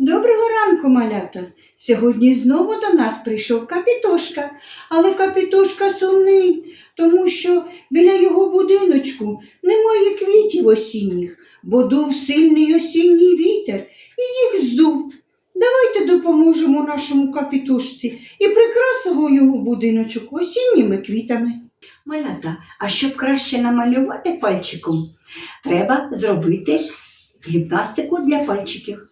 Доброго ранку, малята. Сьогодні знову до нас прийшов капітошка, але капітошка сумний, тому що біля його будиночку немає квітів осінніх, бо дув сильний осінній вітер і їх здув. Давайте допоможемо нашому капітошці і прикрасимо його будиночок осінніми квітами. Малята, а щоб краще намалювати пальчиком, треба зробити гімнастику для пальчиків.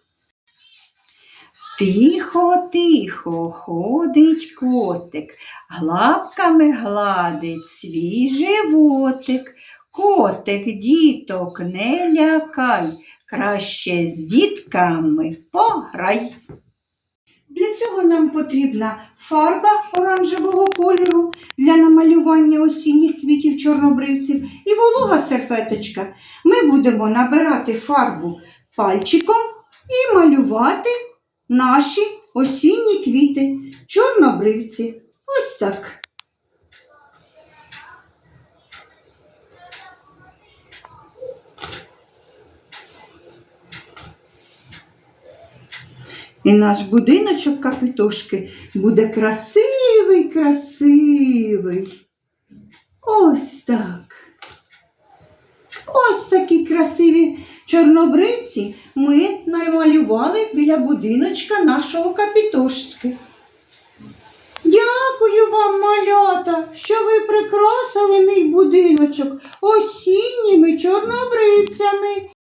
Тихо, тихо ходить котик, лапками гладить свій животик. Котик діток не лякай, краще з дітками пограй. Для цього нам потрібна фарба оранжевого кольору для намалювання осінніх квітів чорнобривців і волога серпеточка. Ми будемо набирати фарбу пальчиком і малювати наші осінні квіти чорнобривці. Ось так. І наш будиночок капітошки буде красивий, красивий. Ось так. Ось такі красиві чорнобривці ми намалювали біля будиночка нашого капітошки. Дякую вам, малята, що ви прикрасили мій будиночок осінніми чорнобривцями.